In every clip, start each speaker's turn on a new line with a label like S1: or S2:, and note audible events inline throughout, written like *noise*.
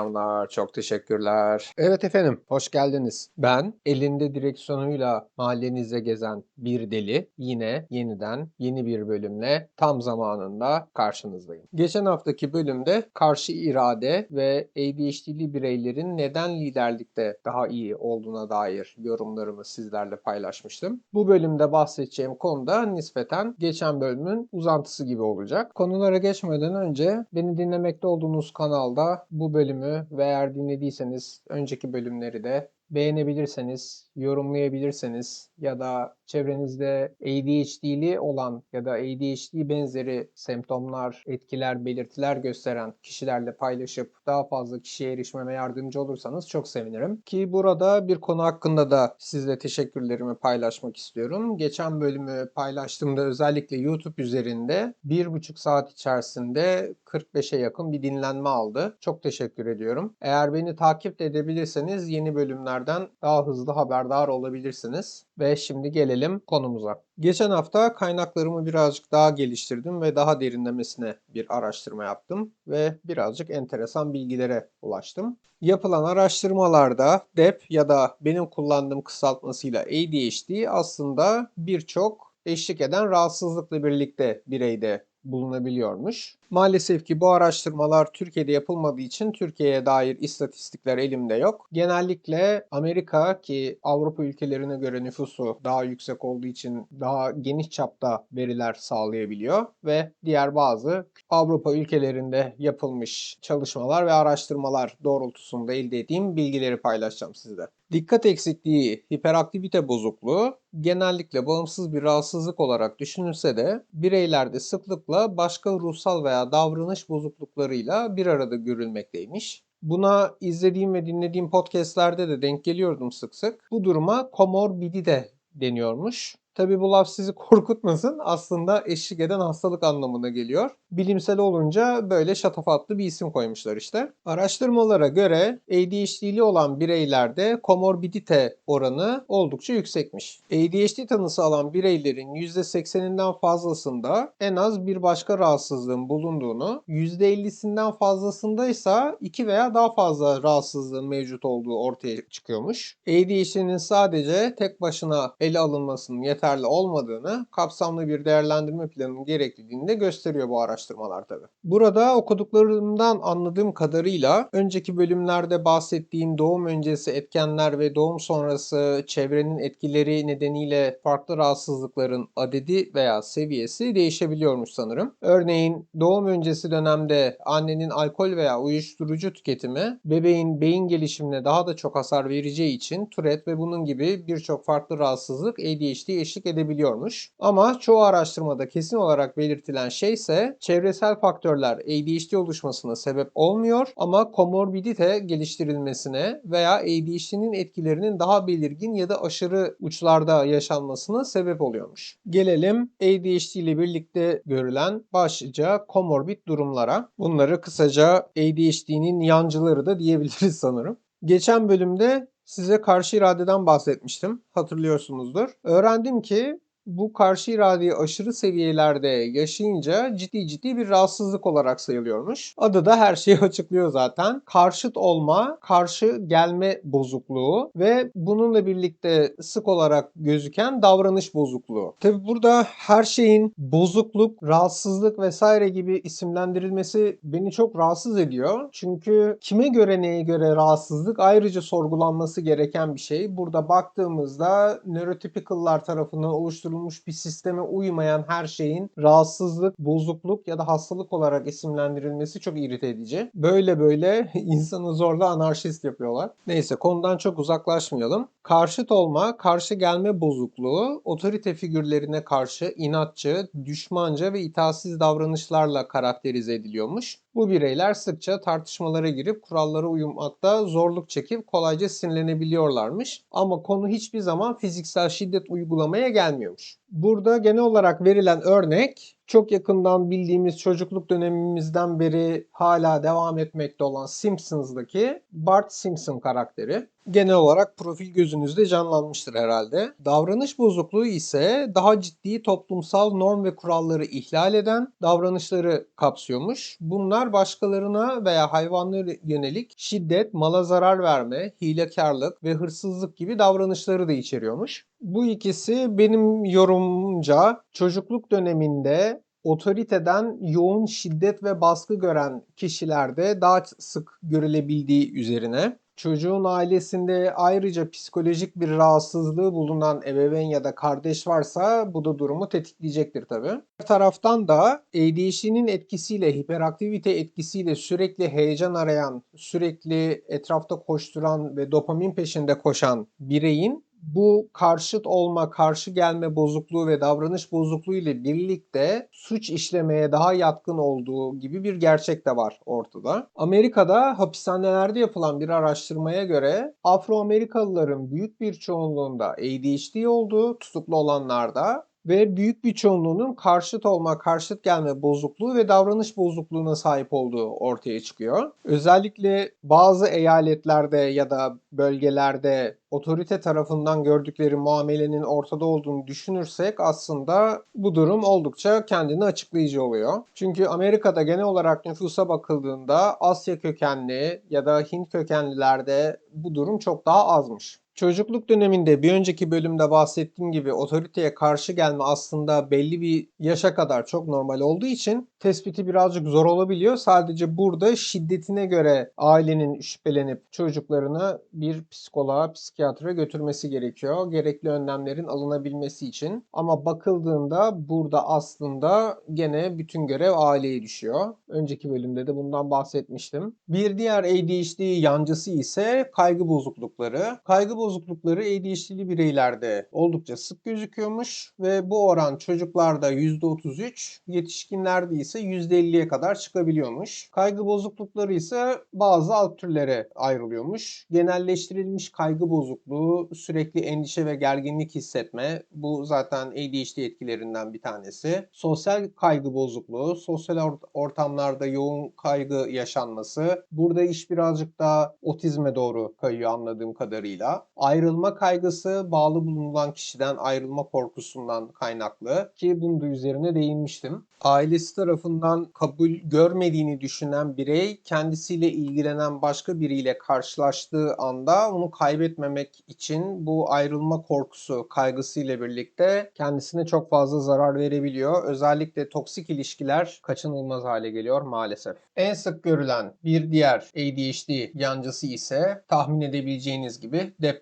S1: selamlar, çok teşekkürler. Evet efendim, hoş geldiniz. Ben elinde direksiyonuyla mahallenize gezen bir deli yine yeniden yeni bir bölümle tam zamanında karşınızdayım. Geçen haftaki bölümde karşı irade ve ADHD'li bireylerin neden liderlikte daha iyi olduğuna dair yorumlarımı sizlerle paylaşmıştım. Bu bölümde bahsedeceğim konu da nispeten geçen bölümün uzantısı gibi olacak. Konulara geçmeden önce beni dinlemekte olduğunuz kanalda bu bölümü ve eğer dinlediyseniz önceki bölümleri de beğenebilirseniz, yorumlayabilirseniz ya da çevrenizde ADHD'li olan ya da ADHD benzeri semptomlar, etkiler, belirtiler gösteren kişilerle paylaşıp daha fazla kişiye erişmeme yardımcı olursanız çok sevinirim. Ki burada bir konu hakkında da sizle teşekkürlerimi paylaşmak istiyorum. Geçen bölümü paylaştığımda özellikle YouTube üzerinde bir buçuk saat içerisinde 45'e yakın bir dinlenme aldı. Çok teşekkür ediyorum. Eğer beni takip edebilirseniz yeni bölümlerden daha hızlı haberdar olabilirsiniz. Ve şimdi gelelim konumuza. Geçen hafta kaynaklarımı birazcık daha geliştirdim ve daha derinlemesine bir araştırma yaptım ve birazcık enteresan bilgilere ulaştım. Yapılan araştırmalarda DEP ya da benim kullandığım kısaltmasıyla ADHD aslında birçok eşlik eden rahatsızlıkla birlikte bireyde bulunabiliyormuş. Maalesef ki bu araştırmalar Türkiye'de yapılmadığı için Türkiye'ye dair istatistikler elimde yok. Genellikle Amerika ki Avrupa ülkelerine göre nüfusu daha yüksek olduğu için daha geniş çapta veriler sağlayabiliyor ve diğer bazı Avrupa ülkelerinde yapılmış çalışmalar ve araştırmalar doğrultusunda elde ettiğim bilgileri paylaşacağım sizle. Dikkat eksikliği, hiperaktivite bozukluğu genellikle bağımsız bir rahatsızlık olarak düşünülse de bireylerde sıklıkla başka ruhsal veya davranış bozukluklarıyla bir arada görülmekteymiş. Buna izlediğim ve dinlediğim podcastlerde de denk geliyordum sık sık. Bu duruma komorbidite deniyormuş. Tabi bu laf sizi *laughs* korkutmasın. Aslında eşlik eden hastalık anlamına geliyor. Bilimsel olunca böyle şatafatlı bir isim koymuşlar işte. Araştırmalara göre ADHD'li olan bireylerde komorbidite oranı oldukça yüksekmiş. ADHD tanısı alan bireylerin %80'inden fazlasında en az bir başka rahatsızlığın bulunduğunu, %50'sinden fazlasında ise iki veya daha fazla rahatsızlığın mevcut olduğu ortaya çıkıyormuş. ADHD'nin sadece tek başına ele alınmasının yeterli olmadığını, kapsamlı bir değerlendirme planının gerekliliğini de gösteriyor bu araştırmalar tabi. Burada okuduklarımdan anladığım kadarıyla önceki bölümlerde bahsettiğim doğum öncesi etkenler ve doğum sonrası çevrenin etkileri nedeniyle farklı rahatsızlıkların adedi veya seviyesi değişebiliyormuş sanırım. Örneğin doğum öncesi dönemde annenin alkol veya uyuşturucu tüketimi bebeğin beyin gelişimine daha da çok hasar vereceği için Tourette ve bunun gibi birçok farklı rahatsızlık ADHD eşlik edebiliyormuş. Ama çoğu araştırmada kesin olarak belirtilen şey ise çevresel faktörler ADHD oluşmasına sebep olmuyor ama komorbidite geliştirilmesine veya ADHD'nin etkilerinin daha belirgin ya da aşırı uçlarda yaşanmasına sebep oluyormuş. Gelelim ADHD ile birlikte görülen başlıca komorbid durumlara. Bunları kısaca ADHD'nin yancıları da diyebiliriz sanırım. Geçen bölümde size karşı iradeden bahsetmiştim. Hatırlıyorsunuzdur. Öğrendim ki bu karşı iradeyi aşırı seviyelerde yaşayınca ciddi ciddi bir rahatsızlık olarak sayılıyormuş. Adı da her şeyi *laughs* açıklıyor zaten. Karşıt olma, karşı gelme bozukluğu ve bununla birlikte sık olarak gözüken davranış bozukluğu. Tabi burada her şeyin bozukluk, rahatsızlık vesaire gibi isimlendirilmesi beni çok rahatsız ediyor. Çünkü kime göre neye göre rahatsızlık ayrıca sorgulanması gereken bir şey. Burada baktığımızda nörotypical'lar tarafından oluşturulmuş oluşturulmuş bir sisteme uymayan her şeyin rahatsızlık, bozukluk ya da hastalık olarak isimlendirilmesi çok irite edici. Böyle böyle *laughs* insanı zorla anarşist yapıyorlar. Neyse konudan çok uzaklaşmayalım. Karşıt olma, karşı gelme bozukluğu otorite figürlerine karşı inatçı, düşmanca ve itaatsiz davranışlarla karakterize ediliyormuş. Bu bireyler sıkça tartışmalara girip kurallara uymakta zorluk çekip kolayca sinirlenebiliyorlarmış. Ama konu hiçbir zaman fiziksel şiddet uygulamaya gelmiyormuş. Burada genel olarak verilen örnek çok yakından bildiğimiz çocukluk dönemimizden beri hala devam etmekte olan Simpsons'daki Bart Simpson karakteri. Genel olarak profil gözünüzde canlanmıştır herhalde. Davranış bozukluğu ise daha ciddi toplumsal norm ve kuralları ihlal eden davranışları kapsıyormuş. Bunlar başkalarına veya hayvanlara yönelik şiddet, mala zarar verme, hilekarlık ve hırsızlık gibi davranışları da içeriyormuş. Bu ikisi benim yorumumca çocukluk döneminde otoriteden yoğun şiddet ve baskı gören kişilerde daha sık görülebildiği üzerine çocuğun ailesinde ayrıca psikolojik bir rahatsızlığı bulunan ebeveyn ya da kardeş varsa bu da durumu tetikleyecektir tabii. Bir taraftan da ADHD'nin etkisiyle, hiperaktivite etkisiyle sürekli heyecan arayan, sürekli etrafta koşturan ve dopamin peşinde koşan bireyin bu karşıt olma, karşı gelme bozukluğu ve davranış bozukluğu ile birlikte suç işlemeye daha yatkın olduğu gibi bir gerçek de var ortada. Amerika'da hapishanelerde yapılan bir araştırmaya göre Afro-Amerikalıların büyük bir çoğunluğunda ADHD olduğu tutuklu olanlarda ve büyük bir çoğunluğunun karşıt olma, karşıt gelme bozukluğu ve davranış bozukluğuna sahip olduğu ortaya çıkıyor. Özellikle bazı eyaletlerde ya da bölgelerde otorite tarafından gördükleri muamelenin ortada olduğunu düşünürsek aslında bu durum oldukça kendini açıklayıcı oluyor. Çünkü Amerika'da genel olarak nüfusa bakıldığında Asya kökenli ya da Hint kökenlilerde bu durum çok daha azmış. Çocukluk döneminde bir önceki bölümde bahsettiğim gibi otoriteye karşı gelme aslında belli bir yaşa kadar çok normal olduğu için tespiti birazcık zor olabiliyor. Sadece burada şiddetine göre ailenin şüphelenip çocuklarını bir psikoloğa, psikiyatra götürmesi gerekiyor. Gerekli önlemlerin alınabilmesi için. Ama bakıldığında burada aslında gene bütün görev aileye düşüyor. Önceki bölümde de bundan bahsetmiştim. Bir diğer ADHD yancısı ise kaygı bozuklukları. Kaygı bozuklukları ADHD'li bireylerde oldukça sık gözüküyormuş ve bu oran çocuklarda %33, yetişkinlerde ise %50'ye kadar çıkabiliyormuş. Kaygı bozuklukları ise bazı alt türlere ayrılıyormuş. Genelleştirilmiş kaygı bozukluğu, sürekli endişe ve gerginlik hissetme bu zaten ADHD etkilerinden bir tanesi. Sosyal kaygı bozukluğu, sosyal ortamlarda yoğun kaygı yaşanması. Burada iş birazcık daha otizme doğru kayıyor anladığım kadarıyla. Ayrılma kaygısı bağlı bulunan kişiden ayrılma korkusundan kaynaklı ki bunu da üzerine değinmiştim. Ailesi tarafından kabul görmediğini düşünen birey kendisiyle ilgilenen başka biriyle karşılaştığı anda onu kaybetmemek için bu ayrılma korkusu, kaygısıyla birlikte kendisine çok fazla zarar verebiliyor. Özellikle toksik ilişkiler kaçınılmaz hale geliyor maalesef. En sık görülen bir diğer ADHD yancısı ise tahmin edebileceğiniz gibi depresyon.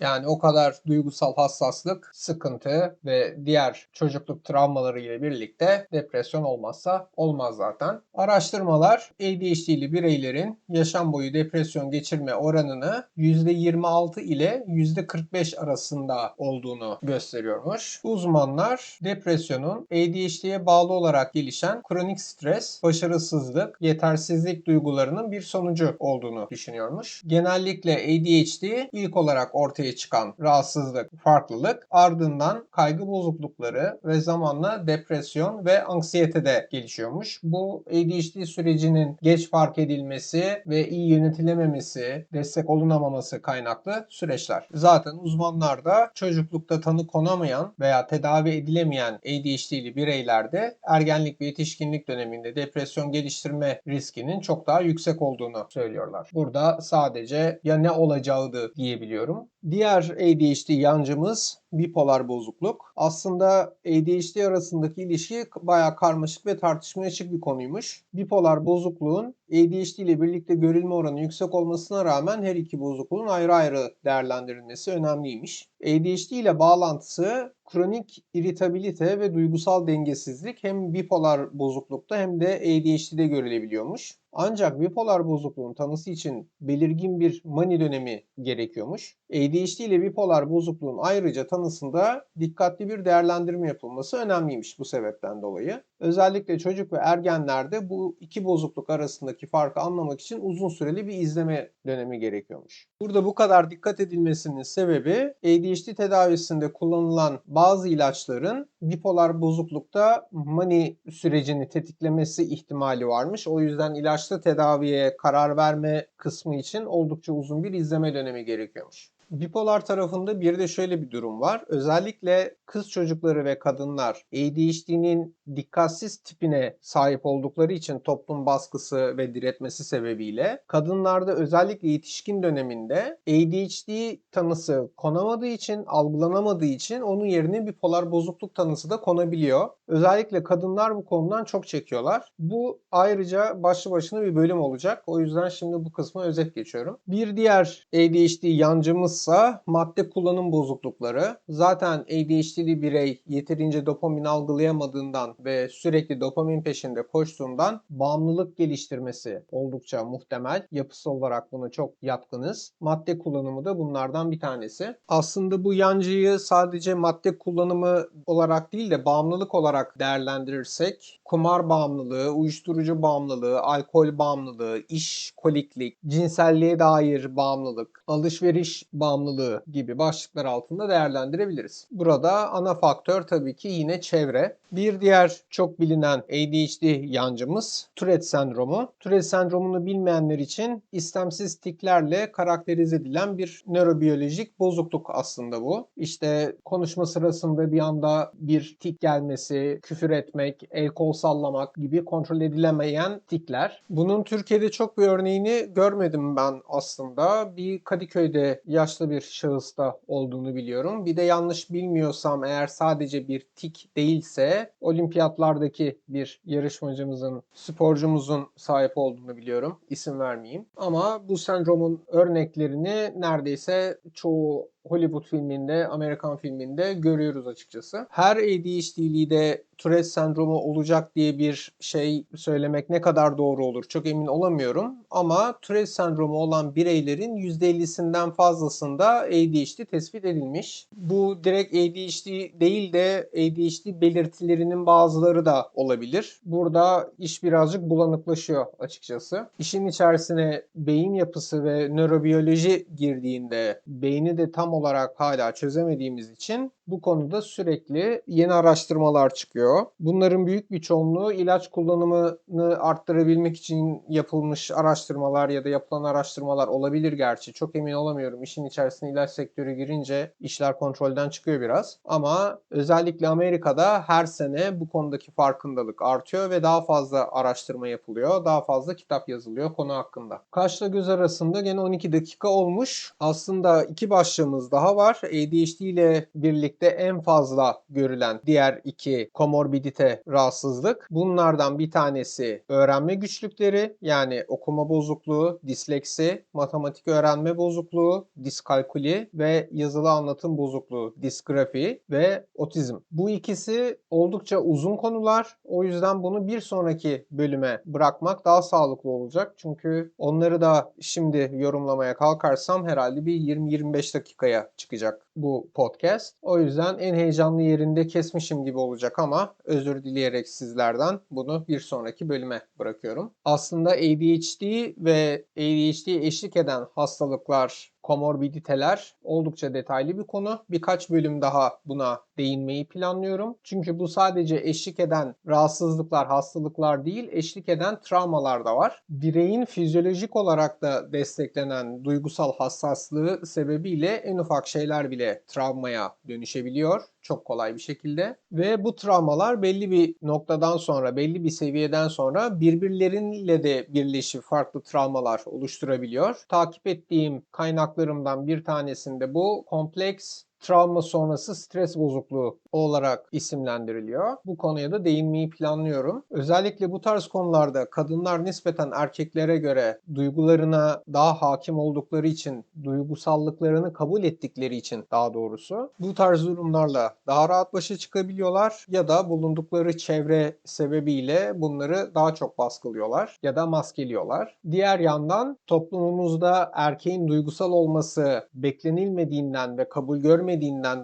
S1: Yani o kadar duygusal hassaslık, sıkıntı ve diğer çocukluk travmaları ile birlikte depresyon olmazsa olmaz zaten. Araştırmalar ADHD'li bireylerin yaşam boyu depresyon geçirme oranını %26 ile %45 arasında olduğunu gösteriyormuş. Uzmanlar depresyonun ADHD'ye bağlı olarak gelişen kronik stres, başarısızlık, yetersizlik duygularının bir sonucu olduğunu düşünüyormuş. Genellikle ADHD ilk olarak ortaya çıkan rahatsızlık, farklılık ardından kaygı bozuklukları ve zamanla depresyon ve anksiyete de gelişiyormuş. Bu ADHD sürecinin geç fark edilmesi ve iyi yönetilememesi, destek olunamaması kaynaklı süreçler. Zaten uzmanlar da çocuklukta tanı konamayan veya tedavi edilemeyen ADHD'li bireylerde ergenlik ve yetişkinlik döneminde depresyon geliştirme riskinin çok daha yüksek olduğunu söylüyorlar. Burada sadece ya ne olacağıydı diyebiliyorum. Diğer ADHD yancımız bipolar bozukluk. Aslında ADHD arasındaki ilişki bayağı karmaşık ve tartışmaya açık bir konuymuş. Bipolar bozukluğun ADHD ile birlikte görülme oranı yüksek olmasına rağmen her iki bozukluğun ayrı ayrı değerlendirilmesi önemliymiş. ADHD ile bağlantısı kronik iritabilite ve duygusal dengesizlik hem bipolar bozuklukta hem de ADHD'de görülebiliyormuş. Ancak bipolar bozukluğun tanısı için belirgin bir mani dönemi gerekiyormuş. ADHD ADHD ile bipolar bozukluğun ayrıca tanısında dikkatli bir değerlendirme yapılması önemliymiş bu sebepten dolayı. Özellikle çocuk ve ergenlerde bu iki bozukluk arasındaki farkı anlamak için uzun süreli bir izleme dönemi gerekiyormuş. Burada bu kadar dikkat edilmesinin sebebi ADHD tedavisinde kullanılan bazı ilaçların bipolar bozuklukta mani sürecini tetiklemesi ihtimali varmış. O yüzden ilaçlı tedaviye karar verme kısmı için oldukça uzun bir izleme dönemi gerekiyormuş. Bipolar tarafında bir de şöyle bir durum var. Özellikle kız çocukları ve kadınlar ADHD'nin dikkatsiz tipine sahip oldukları için toplum baskısı ve diretmesi sebebiyle kadınlarda özellikle yetişkin döneminde ADHD tanısı konamadığı için, algılanamadığı için onun yerine bipolar bozukluk tanısı da konabiliyor. Özellikle kadınlar bu konudan çok çekiyorlar. Bu ayrıca başlı başına bir bölüm olacak. O yüzden şimdi bu kısmı özet geçiyorum. Bir diğer ADHD yancımızsa madde kullanım bozuklukları. Zaten ADHD'li birey yeterince dopamin algılayamadığından ve sürekli dopamin peşinde koştuğundan bağımlılık geliştirmesi oldukça muhtemel. Yapısı olarak buna çok yatkınız. Madde kullanımı da bunlardan bir tanesi. Aslında bu yancıyı sadece madde kullanımı olarak değil de bağımlılık olarak değerlendirirsek kumar bağımlılığı, uyuşturucu bağımlılığı, alkol bağımlılığı, iş koliklik, cinselliğe dair bağımlılık, alışveriş bağımlılığı gibi başlıklar altında değerlendirebiliriz. Burada ana faktör tabii ki yine çevre. Bir diğer çok bilinen ADHD yancımız Tourette sendromu. Tourette sendromunu bilmeyenler için istemsiz tiklerle karakterize edilen bir nörobiyolojik bozukluk aslında bu. İşte konuşma sırasında bir anda bir tik gelmesi, küfür etmek, el kol sallamak gibi kontrol edilemeyen tikler. Bunun Türkiye'de çok bir örneğini görmedim ben aslında. Bir Kadıköy'de yaşlı bir şahısta olduğunu biliyorum. Bir de yanlış bilmiyorsam eğer sadece bir tik değilse olimpiyatlardaki bir yarışmacımızın, sporcumuzun sahip olduğunu biliyorum. İsim vermeyeyim. Ama bu sendromun örneklerini neredeyse çoğu Hollywood filminde, Amerikan filminde görüyoruz açıkçası. Her ADHD'li de Tourette sendromu olacak diye bir şey söylemek ne kadar doğru olur çok emin olamıyorum. Ama Tourette sendromu olan bireylerin %50'sinden fazlasında ADHD tespit edilmiş. Bu direkt ADHD değil de ADHD belirtilerinin bazıları da olabilir. Burada iş birazcık bulanıklaşıyor açıkçası. İşin içerisine beyin yapısı ve nörobiyoloji girdiğinde beyni de tam olarak hala çözemediğimiz için bu konuda sürekli yeni araştırmalar çıkıyor. Bunların büyük bir çoğunluğu ilaç kullanımını arttırabilmek için yapılmış araştırmalar ya da yapılan araştırmalar olabilir gerçi. Çok emin olamıyorum. İşin içerisine ilaç sektörü girince işler kontrolden çıkıyor biraz. Ama özellikle Amerika'da her sene bu konudaki farkındalık artıyor ve daha fazla araştırma yapılıyor. Daha fazla kitap yazılıyor konu hakkında. Kaşla göz arasında gene 12 dakika olmuş. Aslında iki başlığımız daha var. ADHD ile birlikte birlikte en fazla görülen diğer iki komorbidite rahatsızlık. Bunlardan bir tanesi öğrenme güçlükleri yani okuma bozukluğu, disleksi, matematik öğrenme bozukluğu, diskalkuli ve yazılı anlatım bozukluğu, disgrafi ve otizm. Bu ikisi oldukça uzun konular. O yüzden bunu bir sonraki bölüme bırakmak daha sağlıklı olacak. Çünkü onları da şimdi yorumlamaya kalkarsam herhalde bir 20-25 dakikaya çıkacak bu podcast. O yüzden en heyecanlı yerinde kesmişim gibi olacak ama özür dileyerek sizlerden bunu bir sonraki bölüme bırakıyorum. Aslında ADHD ve ADHD eşlik eden hastalıklar komorbiditeler oldukça detaylı bir konu. Birkaç bölüm daha buna değinmeyi planlıyorum. Çünkü bu sadece eşlik eden rahatsızlıklar, hastalıklar değil, eşlik eden travmalar da var. Bireyin fizyolojik olarak da desteklenen duygusal hassaslığı sebebiyle en ufak şeyler bile travmaya dönüşebiliyor çok kolay bir şekilde ve bu travmalar belli bir noktadan sonra, belli bir seviyeden sonra birbirleriyle de birleşip farklı travmalar oluşturabiliyor. Takip ettiğim kaynak kaynaklarımdan bir tanesinde bu kompleks travma sonrası stres bozukluğu olarak isimlendiriliyor. Bu konuya da değinmeyi planlıyorum. Özellikle bu tarz konularda kadınlar nispeten erkeklere göre duygularına daha hakim oldukları için, duygusallıklarını kabul ettikleri için daha doğrusu bu tarz durumlarla daha rahat başa çıkabiliyorlar ya da bulundukları çevre sebebiyle bunları daha çok baskılıyorlar ya da maskeliyorlar. Diğer yandan toplumumuzda erkeğin duygusal olması beklenilmediğinden ve kabul görmediğinden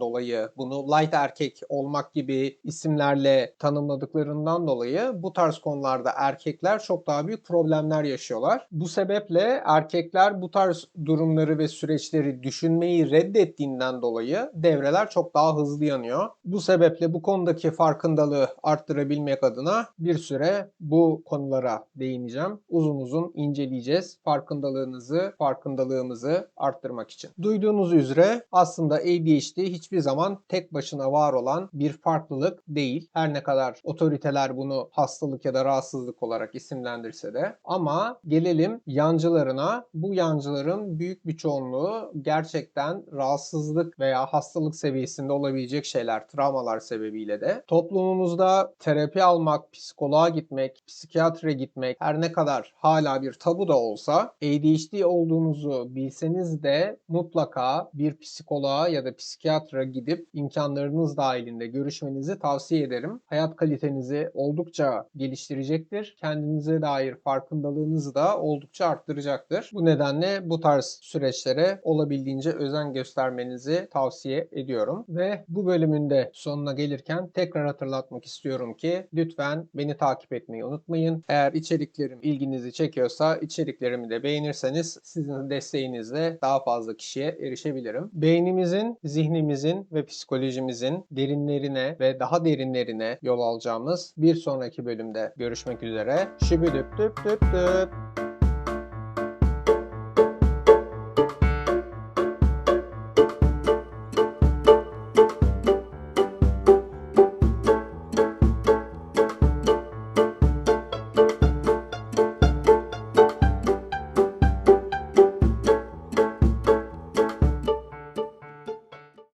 S1: dolayı bunu light erkek olmak gibi isimlerle tanımladıklarından dolayı bu tarz konularda erkekler çok daha büyük problemler yaşıyorlar. Bu sebeple erkekler bu tarz durumları ve süreçleri düşünmeyi reddettiğinden dolayı devreler çok daha hızlı yanıyor. Bu sebeple bu konudaki farkındalığı arttırabilmek adına bir süre bu konulara değineceğim. Uzun uzun inceleyeceğiz. Farkındalığınızı, farkındalığımızı arttırmak için. Duyduğunuz üzere aslında ADHD hiçbir zaman tek başına var olan bir farklılık değil. Her ne kadar otoriteler bunu hastalık ya da rahatsızlık olarak isimlendirse de. Ama gelelim yancılarına. Bu yancıların büyük bir çoğunluğu gerçekten rahatsızlık veya hastalık seviyesinde olabilecek şeyler, travmalar sebebiyle de. Toplumumuzda terapi almak, psikoloğa gitmek, psikiyatre gitmek her ne kadar hala bir tabu da olsa ADHD olduğunuzu bilseniz de mutlaka bir psikoloğa ya da psikiyatra gidip imkanlarınız dahilinde görüşmenizi tavsiye ederim. Hayat kalitenizi oldukça geliştirecektir. Kendinize dair farkındalığınızı da oldukça arttıracaktır. Bu nedenle bu tarz süreçlere olabildiğince özen göstermenizi tavsiye ediyorum. Ve bu bölümün de sonuna gelirken tekrar hatırlatmak istiyorum ki lütfen beni takip etmeyi unutmayın. Eğer içeriklerim ilginizi çekiyorsa içeriklerimi de beğenirseniz sizin desteğinizle daha fazla kişiye erişebilirim. Beynimizin, zihnimizin ve psikolojimizin derinlerine ve daha derinlerine yol alacağımız bir sonraki bölümde görüşmek üzere. Şübüdüp düp düp düp.